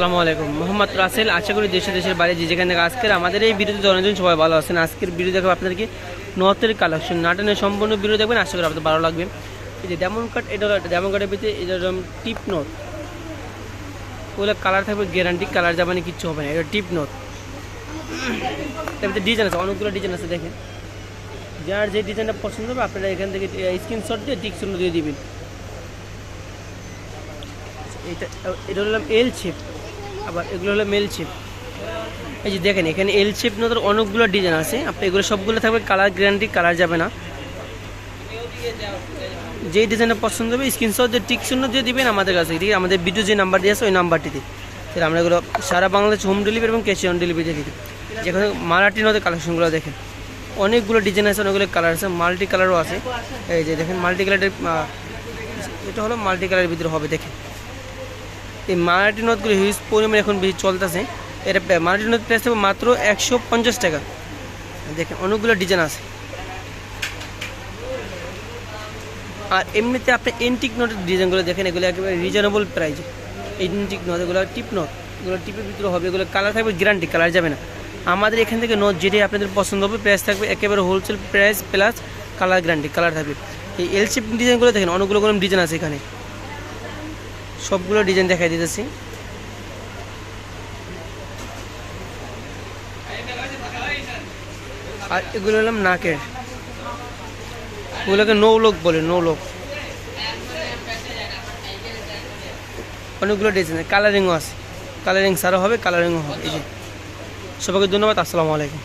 আসসালামু আলাইকুম। মোহাম্মদ রাসেল, আশা করি দেশে দেশের বাইরে যে যেখানে থেকে আজকের আমাদের এই ভিডিওতে জনজন সবাই ভালো আছেন। আজকের ভিডিও দেখব আপনাদেরকে নর্থের কালেকশন। নাটনের সম্পূর্ণ ভিডিও দেখবেন, আশা করি আপনাদের ভালো লাগবে। এই যে ডেমন কাট এটা ডেমন কাটের ভিতরে হলো টিপ নোট ওগুলো কালার থাকবে গ্যারান্টি কালার যাবে না কিচ্ছু হবে না। এটা টিপ নোট এর ভিতরে ডিজাইন আছে, অনেকগুলো ডিজাইন আছে, দেখেন। যার যে ডিজাইনটা পছন্দ হবে, আপনারা এখান থেকে স্ক্রিনশট দিয়ে টিক চিহ্ন দিয়ে দিবেন। এটা এটা হলাম এল শেপ আবার এগুলো হলো মেল শেপ এই যে দেখেন, এখানে এল শেপ নতুন অনেকগুলো ডিজাইন আছে। আপনি এগুলো সবগুলো থাকবে কালার গ্যারান্টি কালার যাবে না। যেই ডিজাইনটা পছন্দ হবে স্ক্রিনশট যে টিক চিহ্ন দিয়ে দিবেন আমাদের কাছে। ঠিক আমাদের ভিডিও যে নাম্বার দিয়ে আছে, ওই নাম্বারটিতে তাহলে আমরা এগুলো সারা বাংলাদেশ হোম ডেলিভারি এবং ক্যাশ অন ডেলিভারি দিই যেখানে মারাঠি নদের কালেকশনগুলো দেখেন। অনেকগুলো ডিজাইন আছে, অনেকগুলো কালার আছে মাল্টি কালারও আছে। এই যে দেখেন মাল্টি কালারের এটা হলো মাল্টি কালারের ভিতরে হবে, দেখেন। এই মারাঠি নদগুলো হিউজ পরিমাণে এখন বেশি চলতেছে। এটা মারাঠি নদ প্রাইস থাকবে মাত্র একশো পঞ্চাশ টাকা। দেখেন অনেকগুলো ডিজাইন আছে। আর এমনিতে আপনি এন্টিক নোটের ডিজাইনগুলো দেখেন, এগুলো একেবারে রিজনেবল প্রাইসে এন্টিক নোট এগুলো টিপ নোট এগুলো টিপের ভিতরে হবে, এগুলো কালার থাকবে গ্যারান্টি কালার যাবে না। আমাদের এখান থেকে নোট যেটাই আপনাদের পছন্দ হবে প্রাইস থাকবে একেবারে wholesale price plus colour guarantee colour থাকবে। এই এল শেপ ডিজাইনগুলো দেখেন, অনেকগুলো কোনো ডিজাইন আছে এখানে। সবগুলো ডিজাইন দেখাই দিতেছি। আর এগুলো হলাম নাকের। ওগুলোকে নৌ লোক বলে নৌ লোক অনেকগুলো ডিজাইন কালারিংও আছে। কালারিং সারও হবে কালারিংও হবে। এই যে। সবাইকে ধন্যবাদ, আসসালামু আলাইকুম।